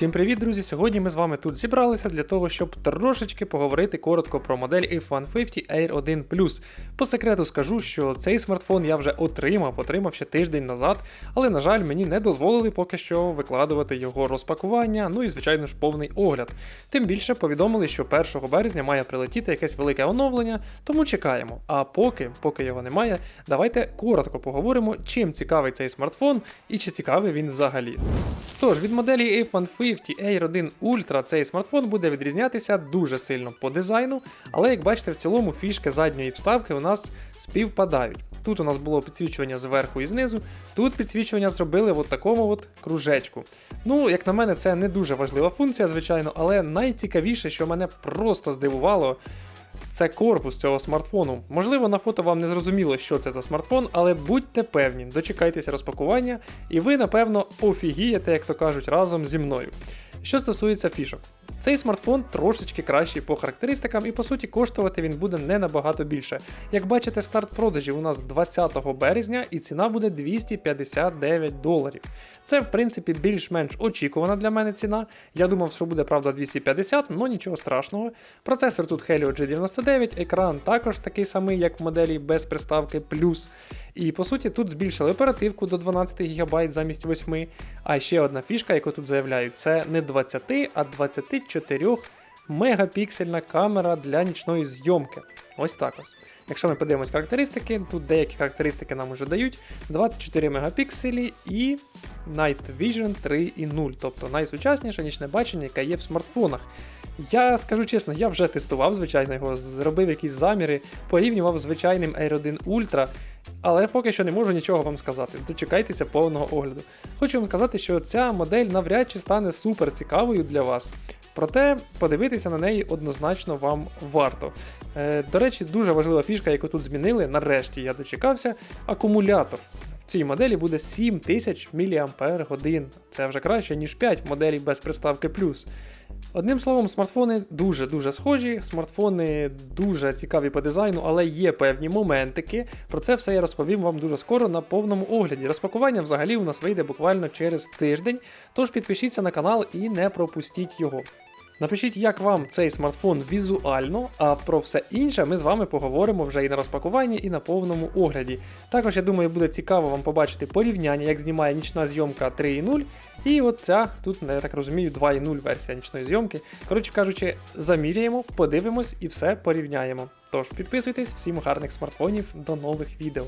Всім привіт, друзі! Сьогодні ми з вами тут зібралися для того, щоб трошечки поговорити коротко про модель F150 Air 1 Plus. По секрету скажу, що цей смартфон я вже отримав, отримав ще тиждень назад, але, на жаль, мені не дозволили поки що викладувати його розпакування, ну і, звичайно ж, повний огляд. Тим більше повідомили, що 1 березня має прилетіти якесь велике оновлення, тому чекаємо. А поки, поки його немає, давайте коротко поговоримо, чим цікавий цей смартфон і чи цікавий він взагалі. Тож, від моделі A150 Air 1 Ultra цей смартфон буде відрізнятися дуже сильно по дизайну, але як бачите, в цілому фішки задньої вставки у нас співпадають. Тут у нас було підсвічування зверху і знизу, тут підсвічування зробили в такому от кружечку. Ну, як на мене, це не дуже важлива функція, звичайно, але найцікавіше, що мене просто здивувало. Це корпус цього смартфону. Можливо, на фото вам не зрозуміло, що це за смартфон, але будьте певні, дочекайтеся розпакування, і ви, напевно, офігієте, як то кажуть, разом зі мною. Що стосується фішок, цей смартфон трошечки кращий по характеристикам, і по суті коштувати він буде не набагато більше. Як бачите, старт продажів у нас 20 березня і ціна буде 259 доларів. Це, в принципі, більш-менш очікувана для мене ціна. Я думав, що буде правда 250, але нічого страшного. Процесор тут Helio G99, екран також такий самий, як в моделі без приставки плюс. І по суті тут збільшили оперативку до 12 ГБ замість 8. А ще одна фішка, яку тут заявляють, це не 20, а 24 мегапіксельна камера для нічної зйомки. Ось так ось. Якщо ми подивимось характеристики, тут деякі характеристики нам вже дають 24 мегапікселі і Night Vision 3.0, тобто найсучасніше нічне бачення, яке є в смартфонах. Я скажу чесно, я вже тестував, звичайно, його, зробив якісь заміри, порівнював з звичайним Air 1 Ultra, але поки що не можу нічого вам сказати. Дочекайтеся повного огляду. Хочу вам сказати, що ця модель навряд чи стане супер цікавою для вас. Проте подивитися на неї однозначно вам варто. Е, До речі, дуже важлива фішка, яку тут змінили, нарешті я дочекався, акумулятор. В цій моделі буде 7000 мАч. Це вже краще, ніж 5 моделей без приставки плюс. Одним словом, смартфони дуже-дуже схожі, смартфони дуже цікаві по дизайну, але є певні моментики. Про це все я розповім вам дуже скоро на повному огляді. Розпакування взагалі у нас вийде буквально через тиждень, тож підпишіться на канал і не пропустіть його. Напишіть, як вам цей смартфон візуально, а про все інше ми з вами поговоримо вже і на розпакуванні, і на повному огляді. Також, я думаю, буде цікаво вам побачити порівняння, як знімає нічна зйомка 3.0, і от ця, тут, я так розумію, 2.0 версія нічної зйомки. Коротше кажучи, заміряємо, подивимось і все порівняємо. Тож підписуйтесь, всім гарних смартфонів, до нових відео.